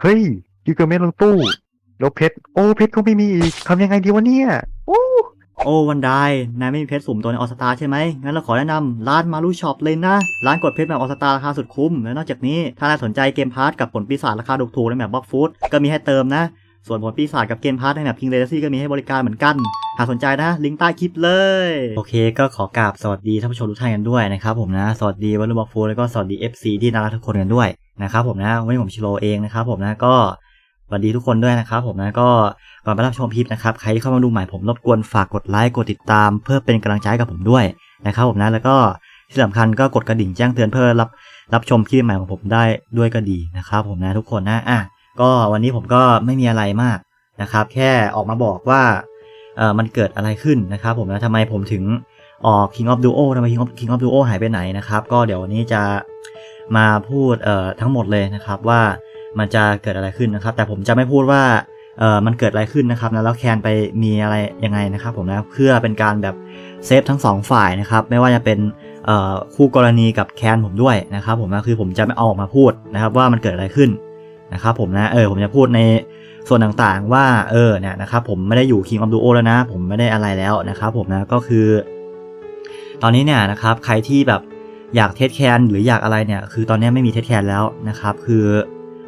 เฮ้ยยูเกอร์เมนลงตู้แล้วเพชรโอ้เพชรก็ไม่มีอีกทำยังไงดีวะเนี่ยโอ้โอ้วันไดนายไม่มีเพชรสุ่มตัวในออสตาใช่ไหมงั้นเราขอแนะนำร้านมารูช็อปเลยนะ ร้านกดเพชรแบบออสตาราคาสุดคุ้ม และนอกจากนี้ถ้านายสนใจเกมพาร์ทกับผลปีศาจราคาถูกๆในแบบบล็อกฟูดก็มีให้เติมนะ ส่วนผลปีศาจกับเกมพาร์ทในแบบคิงเลซี่ก็มีให้บริการเหมือนกัน หากสนใจนะลิงก์ใต้คลิปเลย โอเค ก็ขอกราบสวัสดีท่านผู้ชมทุกท่านกันด้วยนะครับผมนะ สวัสดีวันลูบ็อกฟูดแล้วก็สวัสดี FC ที่น่ารักทุกคนกันด้วย นะครับผมนะวันนี้ผมชิโรเองนะครับผมนะก็สวัสดีทุกคนด้วยนะครับผมนะก็ก่อนไปรับชมคลิปนะครับใครที่เข้ามาดูใหม่ผมรบกวนฝากกดไลค์กดติดตาม เพื่อเป็นกำลังใจกับผมด้วยนะครับผมนะแล้วก็ที่สำคัญก็กดกระดิ่งแจ้งเตือนเพื่อรับรับชมคลิปใหม่ของผมได้ด้วยก็ดีนะครับผมนะทุกคนนะอะก็วันนี้ผมก็ไม่มีอะไรมากนะครับ แค่ออกมาบอกว่าเออมันเกิดอะไรขึ้นนะครับผมนะทำไมผมถึงออก King of Duo ทำไม King of King of Duo หายไปไหนนะครับ ก็เดี๋ยววันนี้จะ มาพูดเอ่อทั้งหมดเลยนะครับว่ามันจะเกิดอะไรขึ้นนะครับ แต่ผมจะไม่พูดว่าเอ่อมันเกิดอะไรขึ้นนะครับแล้วแคนไปมีอะไรยังไงนะครับ ผมนะเพื่อเป็นการแบบเซฟทั้งสองฝ่ายนะครับ ไม่ว่าจะเป็นเอ่อคู่กรณีกับแคนผมด้วยนะครับ ผมนะคือผมจะไม่ออกมาพูดนะครับ ว่ามันเกิดอะไรขึ้นนะครับ ผมนะเออผมจะพูดในส่วนต่างๆว่าเออเนี่ยนะครับผมไม่ได้อยู่ King of Duo แล้วนะ ผมไม่ได้อะไรแล้วนะครับ ผมนะก็คือ ตอนนี้เนี่ยนะครับ ใครที่แบบ อยากเทสแคนหรืออยากอะไรเนี่ย คือตอนนี้ไม่มีเทสแคนแล้วนะครับ คือ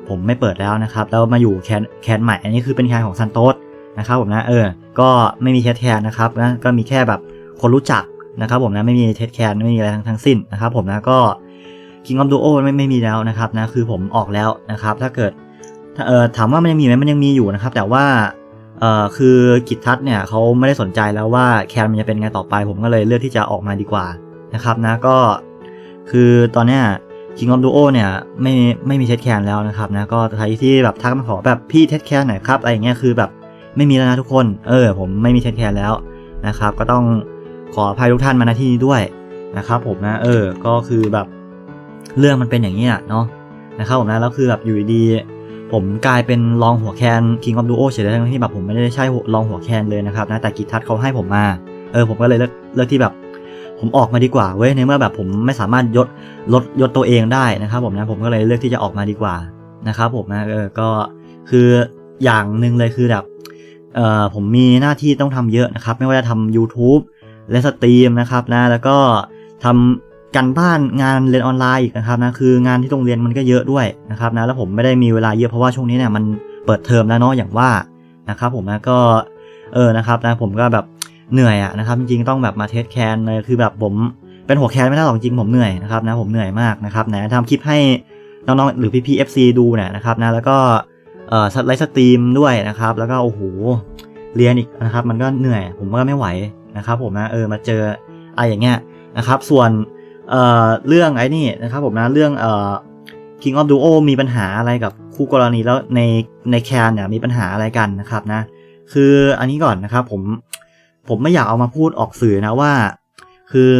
ผมไม่เปิดแล้วนะครับ แล้วมาอยู่แคนแคนใหม่ อันนี้คือเป็นแคนของซันโตสนะครับผมนะ เออ ก็ไม่มีเทสแคนนะครับนะก็มีแค่แบบคนรู้จักนะครับผมนะ ไม่มีเทสแคนไม่มีอะไรทั้งทั้งสิ้นนะครับ ผมนะก็ King of Duo ไม่ไม่มีแล้วนะครับนะ คือผมออกแล้วนะครับ ถ้าเกิดถาเออถามว่ามันยังมีไหมมันยังมีอยู่นะครับ แต่ว่าเอ่อคือกิจทัศน์เนี่ยเขาไม่ได้สนใจแล้วว่าแคนมันจะเป็นไงต่อไป ผมก็เลยเลือกที่จะออกมาดีกว่านะครับนะ ก็ คือตอนเนี้ย King of Duo เนี่ยไม่ไม่มีเทสแคนแล้วนะครับนะก็ใครที่แบบทักมาขอแบบพี่เทสแคนหน่อยครับอะไรอย่างเงี้ยคือแบบไม่มีแล้วนะทุกคน เออ ผมไม่มีเทสแคนแล้วนะครับ ก็ต้องขออภัยทุกท่านมาณที่นี้ด้วยนะครับผมนะเออก็คือแบบเรื่องมันเป็นอย่างนี้ยเนาะนะครับผมนะแล้วคือแบบอยู่ดีๆผมกลายเป็นรองหัวแคน King of Duo เฉยเลยทั้งที่แบบผมไม่ได้ใช่รองหัวแคนเลยนะครับนะแต่กิทัศเขาให้ผมมา เออผมก็เลยเลือกเลือกที่แบบ ผมออกมาดีกว่าเว้ยในเมื่อแบบผมไม่สามารถยศลดยศตัวเองได้นะครับ ผมนะผมก็เลยเลือกที่จะออกมาดีกว่านะครับผมนะเออก็คืออย่างหนึ่งเลยคือแบบเอ่อผมมีหน้าที่ต้องทำเยอะนะครับ ไม่ว่าจะทำ YouTube และสตรีมนะครับนะแล้วก็ทำกันบ้านงานเรียนออนไลน์อีกนะครับนะคืองานที่โรงเรียนมันก็เยอะด้วยนะครับนะแล้วผมไม่ได้มีเวลาเยอะเพราะว่าช่วงนี้เนี่ยมันเปิดเทอมแล้วเนาะอย่างว่านะครับผมนะก็เออนะครับนะผมก็แบบ เหนื่อยอะนะครับจริงๆต้องแบบมาเทสแคนเลยคือแบบผมเป็นหัวแคนไม่ได้หรอกจริงผมเหนื่อยนะครับนะผมเหนื่อยมากนะครับไหนทำคลิปให้น้องๆหรือพี่ๆ FC ดูเนี่ยนะครับนะแล้วก็เอ่อไลฟ์สตรีมด้วยนะครับ แล้วก็โอ้โหเรียนอีกนะครับ มันก็เหนื่อย ผมก็ไม่ไหวนะครับ ผมนะเออมาเจออะไรอย่างเงี้ยนะครับ ส่วนเอ่อเรื่องไอ้นี่นะครับ ผมนะเรื่องเอ่อ King of Duo มีปัญหาอะไรกับคู่กรณีแล้วในในแคนเนี่ยมีปัญหาอะไรกันนะครับนะ คืออันนี้ก่อนนะครับ ผม ผมไม่อยากเอามาพูดออกสื่อนะว่า คือ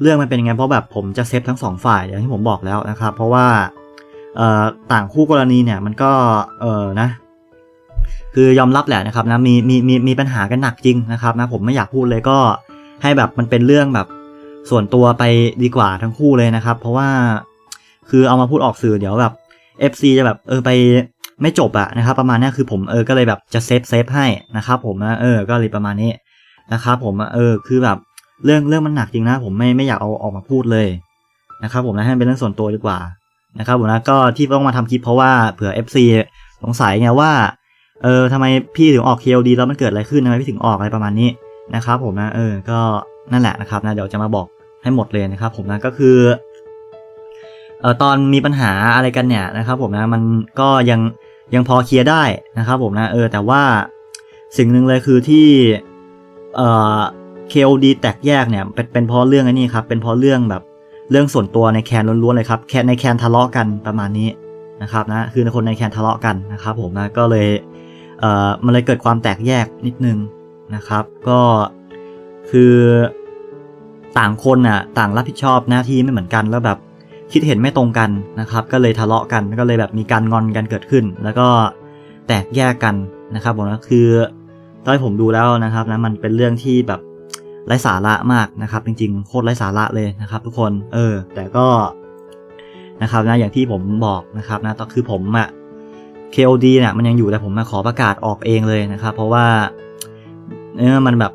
เรื่องมันเป็นยังไงเพราะแบบผมจะเซฟทั้งสองฝ่ายอย่างที่ผมบอกแล้วนะครับ เพราะว่าเอ่อต่างคู่กรณีเนี่ยมันก็เออนะ คือยอมรับแหละนะครับนะมีมีมีมีปัญหากันหนักจริงนะครับนะผมไม่อยากพูดเลยก็ให้แบบมันเป็นเรื่องแบบส่วนตัวไปดีกว่าทั้งคู่เลยนะครับ เพราะว่าคือเอามาพูดออกสื่อเดี๋ยวแบบ FC จะแบบเออไปไม่จบอะนะครับ ประมาณนี้คือผมเออก็เลยแบบจะเซฟเซฟให้นะครับ ผมนะเออก็เลยประมาณนี้ นะครับผมเออคือแบบเรื่องเรื่องมันหนักจริงนะผมไม่ไม่อยากเอาออกมาพูดเลยนะครับผมนะให้มันเป็นเรื่องส่วนตัวดีกว่านะครับผมนะก็ที่ต้องมาทำคลิปเพราะว่าเผื่อ FC สงสัยไงว่าเออทำไมพี่ถึงออก KLD แล้วมันเกิดอะไรขึ้นทำไมพี่ถึงออกอะไรประมาณนี้นะครับผมนะเออก็นั่นแหละนะครับนะเดี๋ยวจะมาบอกให้หมดเลยนะครับผมนะก็คือเออตอนมีปัญหาอะไรกันเนี่ยนะครับผมนะมันก็ยังยังพอเคลียร์ได้นะครับผมนะเออแต่ว่าสิ่งหนึ่งเลยคือที่ เอ่อ KOD แตกแยกเนี่ยเป็นเป็นเพราะเรื่องไอ้นี่ครับ เป็นเพราะเรื่องแบบเรื่องส่วนตัวในแคนล้วนๆเลยครับแคนในแคนทะเลาะกันประมาณนี้นะครับนะคือคนในแคนทะเลาะกันนะครับผมนะก็เลยเอ่อมันเลยเกิดความแตกแยกนิดนึงนะครับ ก็คือต่างคนอะต่างรับผิดชอบหน้าที่ไม่เหมือนกันแล้วแบบคิดเห็นไม่ตรงกันนะครับ ก็เลยทะเลาะกันก็เลยแบบมีการงอนกันเกิดขึ้น แล้วก็แตกแยกกันนะครับผมนะคือ ตอนที่ผมดูแล้วนะครับนะมันเป็นเรื่องที่แบบไร้สาระมากนะครับ จริงๆโคตรไร้สาระเลยนะครับ ทุกคนเออ แต่ก็นะครับนะอย่างที่ผมบอกนะครับนะก็คือผมอะ KOD เนี่ยมันยังอยู่แต่ผมมาขอประกาศออกเองเลยนะครับ เพราะว่าเออมันแบบ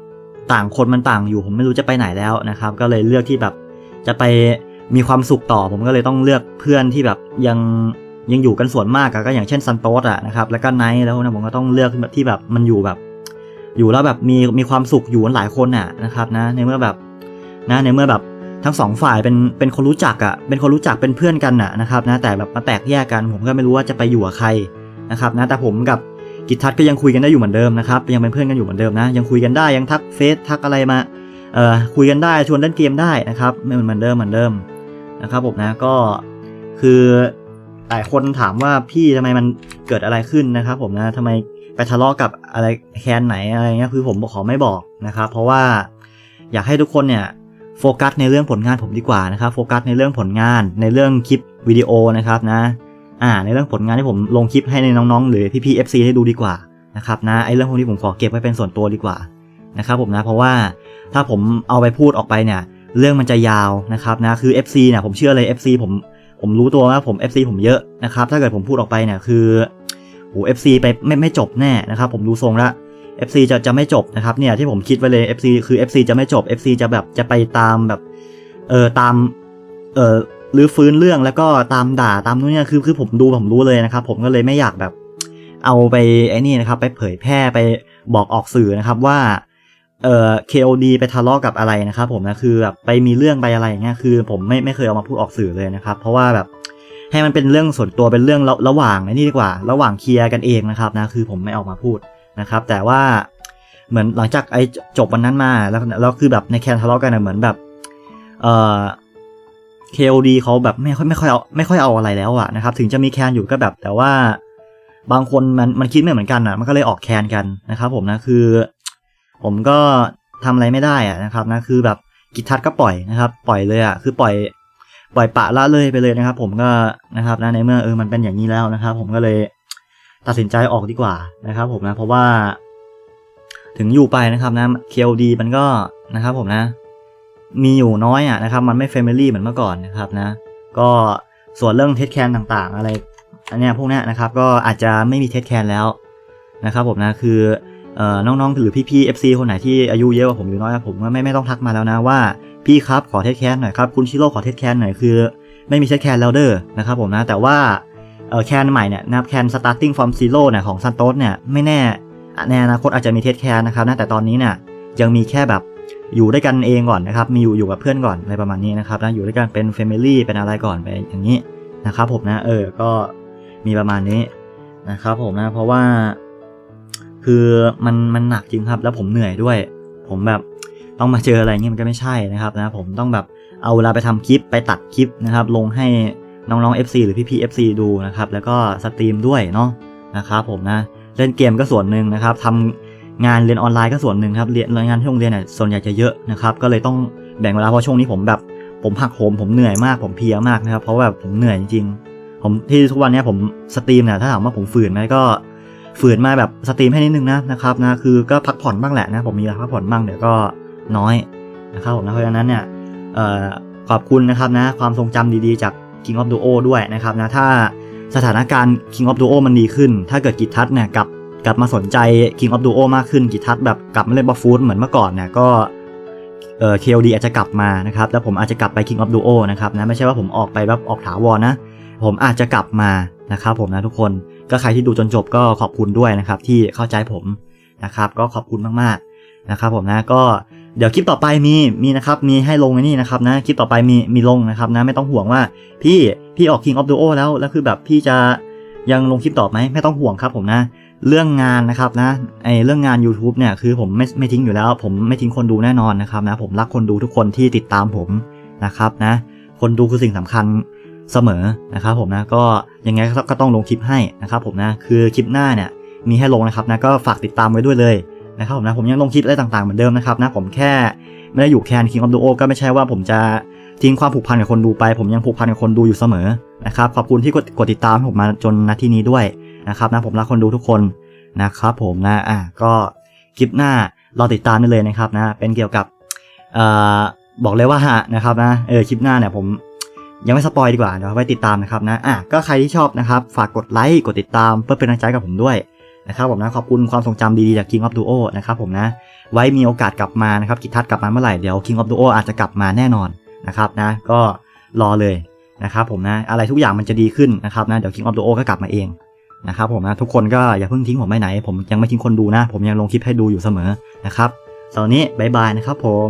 ต่างคนมันต่างอยู่ผมไม่รู้จะไปไหนแล้วนะครับ ก็เลยเลือกที่แบบจะไปมีความสุขต่อ ผมก็เลยต้องเลือกเพื่อนที่แบบยังยังอยู่กันส่วนมากก็อย่างเช่นซันโตสอะนะครับแล้วก็ไนท์แล้วนะผมก็ต้องเลือกที่แบบมันอยู่แบบ อยู่แล้วแบบมีมีความสุขอยู่กันหลายคนน่ะนะครับนะในเมื่อแบบนะในเมื่อแบบทั้งสองฝ่ายเป็นเป็นคนรู้จักอะ่ะเป็นคนรู้จักเป็นเพื่อนกันน่ะนะครับนะแต่แบบมาแตกแยกกัน ผมก็ไม่รู้ว่าจะไปอยู่กับใครนะครับนะแต่ผมกับกิตทัศน์ก็ยังคุยกันได้อยู่เหมือนเดิมนะครับยังเป็นเพื่อนกันอยู่เหมือนเดิมนะยังคุยกันได้ยังทักเฟซทักอะไรมาเอ่อคุยกันได้ชวนเล่นเกมได้นะครับไม่เหมือนเดิมเหมือนเดิมนะครับผมนะก็คือหลายคนถามว่าพี่ทำไมมันเกิดอะไรขึ้นนะครับ ผมนะทำไม ไปทะเลาะกับอะไรแคนไหนอะไรเงี้ยคือผมขอไม่บอกนะครับ เพราะว่าอยากให้ทุกคนเนี่ยโฟกัสในเรื่องผลงานผมดีกว่านะครับโฟกัสในเรื่องผลงานในเรื่องคลิปวิดีโอนะครับนะอ่าในเรื่องผลงานที่ผมลงคลิปให้ในน้องๆ หรือพี่ๆ FC ได้ดูดีกว่านะครับนะไอ้เรื่องพวกนี้ผมขอเก็บไว้เป็นส่วนตัวดีกว่านะครับผมนะเพราะว่าถ้าผมเอาไปพูดออกไปเนี่ย เรื่องมันจะยาวนะครับนะคือ FC เนี่ยผมเชื่อเลย FC ผมผมรู้ตัวว่าผม FC ผมเยอะนะครับถ้าเกิดผมพูดออกไปเนี่ยคือ โอ้ FC ไปไม่ไม่จบแน่นะครับผมดูทรงละ FC จะจะไม่จบนะครับเนี่ยที่ผมคิดไว้เลย FC คือ FC จะไม่จบ FC จะแบบจะไปตามแบบเออตามเออหรือฟื้นเรื่องแล้วก็ตามด่าตามนู้นเนี่ยคือคือผมดูผมรู้เลยนะครับ ผมก็เลยไม่อยากแบบเอาไปไอ้นี่นะครับ ไปเผยแพร่ไปบอกออกสื่อนะครับว่าเอ่อ KOD ไปทะเลาะกับอะไรนะครับผมนะคือแบบไปมีเรื่องไปอะไรอย่างเงี้ยคือ ผมไม่ไม่เคยเอามาพูดออกสื่อเลยนะครับ เพราะว่าแบบ ให้มันเป็นเรื่องส่วนตัวเป็นเรื่องระระหว่างนี่ดีกว่า ระหว่างเคลียร์กันเองนะครับนะคือผมไม่ออกมาพูดนะครับ แต่ว่าเหมือนหลังจากไอ้จบวันนั้นมาแล้วแล้วคือแบบในแคนทะเลาะกันนะเหมือนแบบเอ่อ KOD เขาแบบไม่ค่อยไม่ค่อยเอาไม่ค่อยเอาอะไรแล้วอะนะครับ ถึงจะมีแคนอยู่ก็แบบ แต่ว่าบางคนมันมันคิดไม่เหมือนกันอะมันก็เลยออกแคนกันนะครับ ผมนะคือ ผมก็ทำอะไรไม่ได้อะนะครับนะคือแบบกิทัศน์ก็ปล่อยนะครับ ปล่อยเลยอะคือปล่อย ปล่อยปะละเลยไปเลยนะครับ ผมก็นะครับนะในเมื่อเออมันเป็นอย่างนี้แล้วนะครับ ผมก็เลยตัดสินใจออกดีกว่านะครับ ผมนะเพราะว่า ถึงอยู่ไปนะครับนะ KLD มันก็นะครับ ผมนะ มีอยู่น้อยอะนะครับ มันไม่ Family เหมือนเมื่อก่อนนะครับนะ ก็ส่วนเรื่องเทสแคนต่างๆ อะไรอันเนี้ยพวกนี้นะครับ ก็อาจจะไม่มีเทสแคนแล้วนะครับ ผมนะคือเอ่อน้องๆหรือพี่ๆ FC คนไหนที่อายุเยอะกว่าผมอยู่น้อยกว่าผมก็ไม่ไม่ต้องทักมาแล้วนะว่า พี่ครับขอเทสแคนหน่อยครับคุณชิโร่ขอเทสแคนหน่อยคือ ไม่มีเทสแคนแล้วเด้อนะครับผมนะแต่ว่าเออแคนใหม่เนี่ยนะครับแคน starting from zero เนี่ยของซันโตสเนี่ยไม่แน่ในอนาคตอาจจะมีเทสแคนนะครับนะแต่ตอนนี้เนี่ยยังมีแค่แบบอยู่ด้วยกันเองก่อนนะครับมีอยู่อยู่กับเพื่อนก่อนอะไรประมาณนี้นะครับนะอยู่ด้วยกันเป็น Family เป็นอะไรก่อนไปอย่างนี้นะครับผมนะเออก็มีประมาณนี้นะครับผมนะเพราะว่า คือมันมันหนักจริงครับ แล้วผมเหนื่อยด้วย ผมแบบ ต้องมาเจออะไรเงี้ยมันก็ไม่ใช่นะครับนะผมต้องแบบเอาเวลาไปทำคลิปไปตัดคลิปนะครับ ลงให้น้องๆ FC หรือพี่ๆ FC ดูนะครับ แล้วก็สตรีมด้วยเนาะนะครับผมนะเล่นเกมก็ส่วนหนึ่งนะครับทำงานเรียนออนไลน์ก็ส่วนหนึ่งครับเรียนงานที่โรงเรียนเนี่ยส่วนใหญ่จะเยอะนะครับ ก็เลยต้องแบ่งเวลาเพราะช่วงนี้ผมแบบผมหักโหมผมเหนื่อยมากผมเพียมากนะครับ เพราะแบบผมเหนื่อยจริงๆผมที่ทุกวันนี้ผมสตรีมเนี่ยถ้าถามว่าผมฝืนไหมก็ฝืนมาแบบสตรีมให้นิดนึงนะนะครับนะคือก็พักผ่อนบ้างแหละนะผมมีเวลาพักผ่อนบ้างเดี๋ยวก็ น้อยนะครับผมนะเพราะฉะนั้นเนี่ยขอบคุณนะครับนะความทรงจำดีๆจาก King of Duo ด้วยนะครับนะถ้าสถานการณ์ King of Duo มันดีขึ้น ถ้าเกิดกิทัศเนี่ยกลับกลับมาสนใจ King of Duo มากขึ้นกิทัศแบบกลับมาเล่นบัฟฟูดเหมือนเมื่อก่อนเนี่ยก็เออ KOD อาจจะกลับมานะครับแล้วผมอาจจะกลับไป King of Duo นะครับนะไม่ใช่ว่าผมออกไปแบบออกถาวรนะ ผมอาจจะกลับมานะครับผมนะทุกคนก็ใครที่ดูจนจบก็ขอบคุณด้วยนะครับที่เข้าใจผมนะครับก็ขอบคุณมากๆนะครับผมนะก็ เดี๋ยวคลิปต่อไปมีมีนะครับมีให้ลงในนี่นะครับนะคลิปต่อไปมีมีลงนะครับนะไม่ต้องห่วงว่าพี่พี่ออก King of Duo แล้วแล้วคือแบบพี่จะยังลงคลิปต่อไหมไม่ต้องห่วงครับผมนะ เรื่องงานนะครับนะไอเรื่องงาน YouTube เนี่ยคือผมไม่ไม่ทิ้งอยู่แล้ว ผมไม่ทิ้งคนดูแน่นอนนะครับนะผมรักคนดูทุกคนที่ติดตามผมนะครับนะ คนดูคือสิ่งสำคัญเสมอนะครับผมนะก็ยังไงก็ต้องลงคลิปให้นะครับผมนะคือคลิปหน้าเนี่ยมีให้ลงนะครับนะก็ฝากติดตามไว้ด้วยเลย นะครับผมนะผมยังลงคลิปอะไรต่างๆเหมือนเดิมนะครับนะผมแค่ไม่ได้อยู่แคน King of Duo ก็ไม่ใช่ว่าผมจะทิ้งความผูกพันกับคนดูไป ผมยังผูกพันกับคนดูอยู่เสมอนะครับขอบคุณที่กดกดติดตามผมมาจนนาทีนี้ด้วยนะครับนะผมรักคนดูทุกคนนะครับผมนะอะก็คลิปหน้ารอติดตามได้เลยนะครับนะเป็นเกี่ยวกับเอ่อบอกเลยว่าฮะนะครับนะเออคลิปหน้าเนี่ยผมยังไม่สปอยดีกว่าเดี๋ยวไว้ติดตามนะครับนะอะก็ใครที่ชอบนะครับ ฝากกดไลค์กดติดตามเพื่อเป็นกำลังใจกับผมด้วย นะครับผมนะขอบคุณความทรงจำดีๆจาก King of Duo นะครับผมนะไว้มีโอกาสกลับมานะครับกิจทัศกลับมาเมื่อไหร่เดี๋ยว King of Duo อาจจะกลับมาแน่นอนนะครับนะก็รอเลยนะครับผมนะอะไรทุกอย่างมันจะดีขึ้นนะครับนะเดี๋ยว King of Duo ก็กลับมาเองนะครับผมนะทุกคนก็อย่าเพิ่งทิ้งผมไปไหน ผมยังไม่ทิ้งคนดูนะ ผมยังลงคลิปให้ดูอยู่เสมอนะครับสำหรับวันนี้บายบายนะครับผม